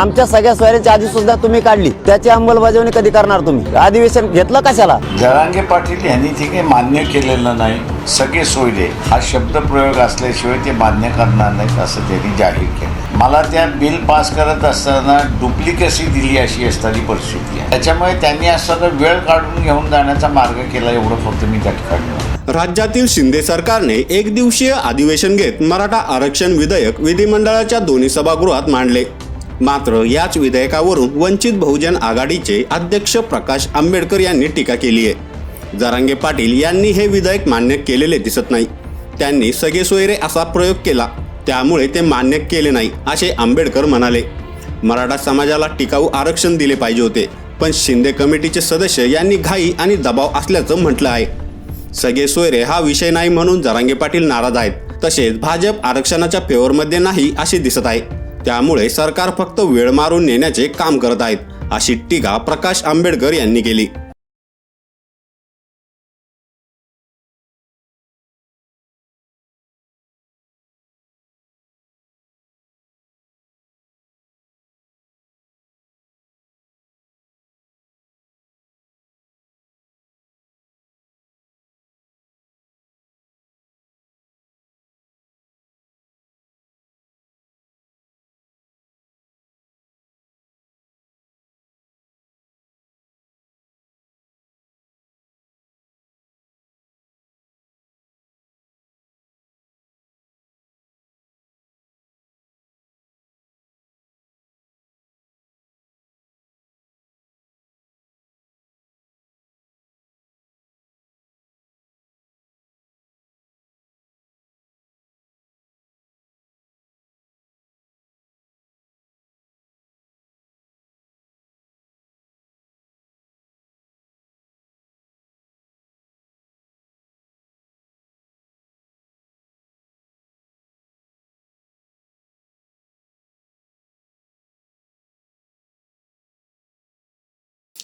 आमच्या सगळ्या सोयऱ्यांची आधी सुद्धा तुम्ही काढली. त्याची अंमलबजावणी कधी करणार तुम्ही? अधिवेशन घेतलं कशाला? जरांगे पाटील यांनी ते काही मान्य केलेलं नाही. सगळे सोयरे. हा शब्द प्रयोग असल्याशिवाय ते मान्य करणार नाहीत असं त्यांनी जाहीर केलं. मला त्या बिल पास करत असताना डुप्लिकेसी दिली अशी असणारी परिस्थिती आहे. त्याच्यामुळे त्यांनी असताना वेळ काढून घेऊन जाण्याचा मार्ग केला एवढं फक्त मी त्या ठिकाणी. राज्यातील शिंदे सरकारने एक दिवसीय अधिवेशन घेत मराठा आरक्षण विधेयक विधिमंडळाच्या दोन्ही सभागृहात मांडले. मात्र याच विधेयकावरून वंचित बहुजन आघाडीचे अध्यक्ष प्रकाश आंबेडकर यांनी टीका केली आहे. जरांगे पाटील यांनी हे विधेयक मान्य केलेले दिसत नाही. त्यांनी सगळे सोयरे असा प्रयोग केला त्यामुळे ते मान्य केले नाही असे आंबेडकर म्हणाले. मराठा समाजाला टिकाऊ आरक्षण दिले पाहिजे होते पण शिंदे कमिटीचे सदस्य यांनी घाई आणि दबाव असल्याचं म्हटलं आहे. सगळे सोयरे हा विषय नाही म्हणून जरांगे पाटील नाराज आहेत. तसेच भाजप आरक्षणाच्या फेवरमध्ये नाही असे दिसत आहे. त्यामुळे सरकार फक्त वेळ मारून नेण्याचे काम करत आहेत अशी टीका प्रकाश आंबेडकर यांनी केली.